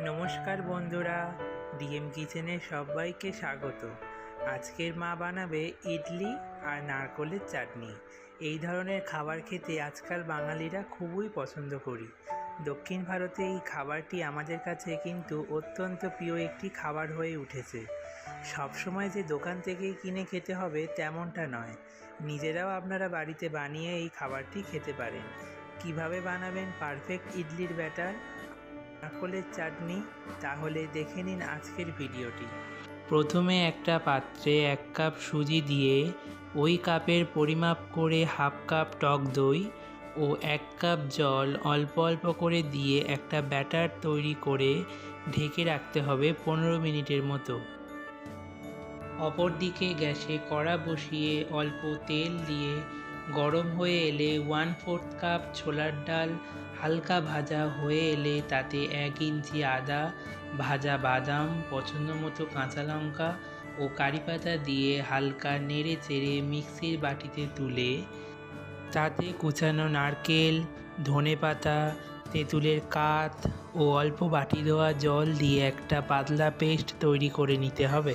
নমস্কার বন্ধুরা, ডিএম কিচেনে সবাইকে স্বাগত। আজকের মা বানাবে ইডলি আর নারকলের চাটনি। এই ধরনের খাবার খেতে আজকাল বাঙালিরা খুবই পছন্দ করি। দক্ষিণ ভারতে এই খাবারটি আমাদের কাছে কিন্তু অত্যন্ত প্রিয় একটি খাবার হয়ে উঠেছে। সবসময় যে দোকান থেকেই কিনে খেতে হবে তেমনটা নয়। নিজেরাও আপনারা বাড়িতে বানিয়ে এই খাবারটি খেতে পারেন। কীভাবে বানাবেন পারফেক্ট ইডলির ব্যাটার? নারকলের চাটনি, তাহলে দেখে নিন আজকের ভিডিওটি। প্রথমে একটা পাত্রে এক কাপ সুজি দিয়ে ওই কাপের পরিমাপ করে হাফ কাপ টক দই ও এক কাপ জল অল্প অল্প করে দিয়ে একটা ব্যাটার তৈরি করে ঢেকে রাখতে হবে পনেরো মিনিটের মতো। অপরদিকে গ্যাসে কড়া বসিয়ে অল্প তেল দিয়ে গরম হয়ে এলে ওয়ান ফোর্থ কাপ ছোলার ডাল হালকা ভাজা হয়ে এলে তাতে এক ইঞ্চি আদা, ভাজা বাদাম, পছন্দ মতো কাঁচা লঙ্কা ও কারি পাতা দিয়ে হালকা নেড়ে চেড়ে মিক্সির বাটিতে তুলে, তাতে কুচানো নারকেল, ধনে পাতা, তেঁতুলের কাত ও অল্প বাটি দেওয়া জল দিয়ে একটা পাতলা পেস্ট তৈরি করে নিতে হবে।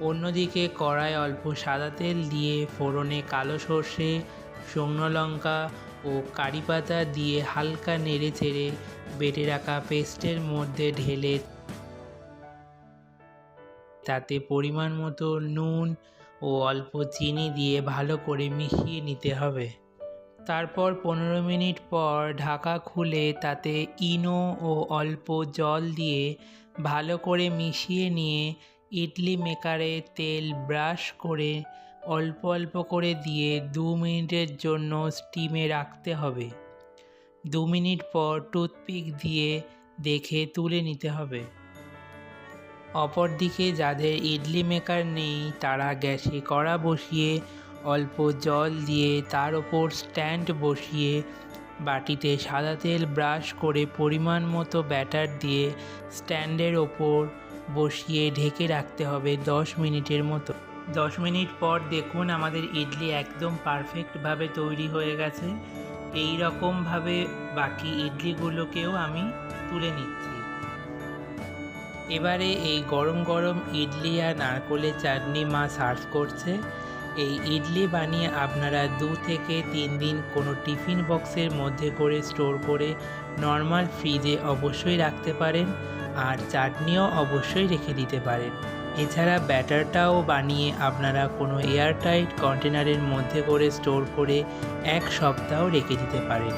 অন্যদিকে কড়ায় অল্প সাদা তেল দিয়ে ফোড়নে কালো সর্ষে, শুকনো লঙ্কা ও কারি পাতা দিয়ে হালকা নেড়ে চেড়ে বেটে রাখা পেস্টের মধ্যে ঢেলে তাতে পরিমাণ মতো নুন ও অল্প চিনি দিয়ে ভালো করে মিশিয়ে নিতে হবে। তারপর পনেরো মিনিট পর ঢাকা খুলে তাতে ইনো ও অল্প জল দিয়ে ভালো করে মিশিয়ে নিয়ে ইডলি মেকারে তেল ব্রাশ করে অল্প অল্প করে দিয়ে দু মিনিটের জন্য স্টিমে রাখতে হবে। দু মিনিট পর টুথপিক দিয়ে দেখে তুলে নিতে হবে। অপরদিকে যাদের ইডলি মেকার নেই, তারা গ্যাসে কড়া বসিয়ে অল্প জল দিয়ে তার ওপর স্ট্যান্ড বসিয়ে বাটিতে সাদা তেল ব্রাশ করে পরিমাণ মতো ব্যাটার দিয়ে স্ট্যান্ডের ওপর বসিয়ে ঢেকে রাখতে হবে দশ মিনিটের মতো। দশ মিনিট পর দেখুন আমাদের ইডলি একদম পারফেক্টভাবে তৈরি হয়ে গেছে। এই রকমভাবে বাকি ইডলিগুলোকেও আমি তুলে নিচ্ছি। এবারে এই গরম গরম ইডলি আর নারকলের চাটনি মা সার্ভ করছে। এই ইডলি বানিয়ে আপনারা দু থেকে তিন দিন কোনো টিফিন বক্সের মধ্যে করে স্টোর করে নর্মাল ফ্রিজে অবশ্যই রাখতে পারেন। আর চাটনিও অবশ্যই রেখে দিতে পারেন। এছাড়া ব্যাটারটাও বানিয়ে আপনারা কোনো এয়ারটাইট কন্টেনারের মধ্যে করে স্টোর করে এক সপ্তাহ রেখে দিতে পারেন।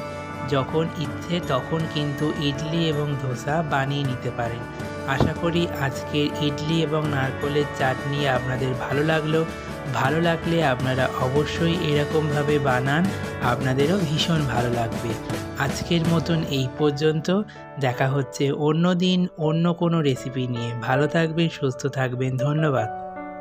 যখন ইচ্ছে তখন কিন্তু ইডলি এবং ধোসা বানিয়ে নিতে পারেন। আশা করি আজকের ইডলি এবং নারকলের চাটনি আপনাদের ভালো লাগল। ভালো লাগলে আপনারা অবশ্যই এরকমভাবে বানান, আপনাদেরও ভীষণ ভালো লাগবে। আজকের মতন এই পর্যন্ত, দেখা হচ্ছে অন্য দিন অন্য কোনো রেসিপি নিয়ে। ভালো থাকবেন, সুস্থ থাকবেন, ধন্যবাদ।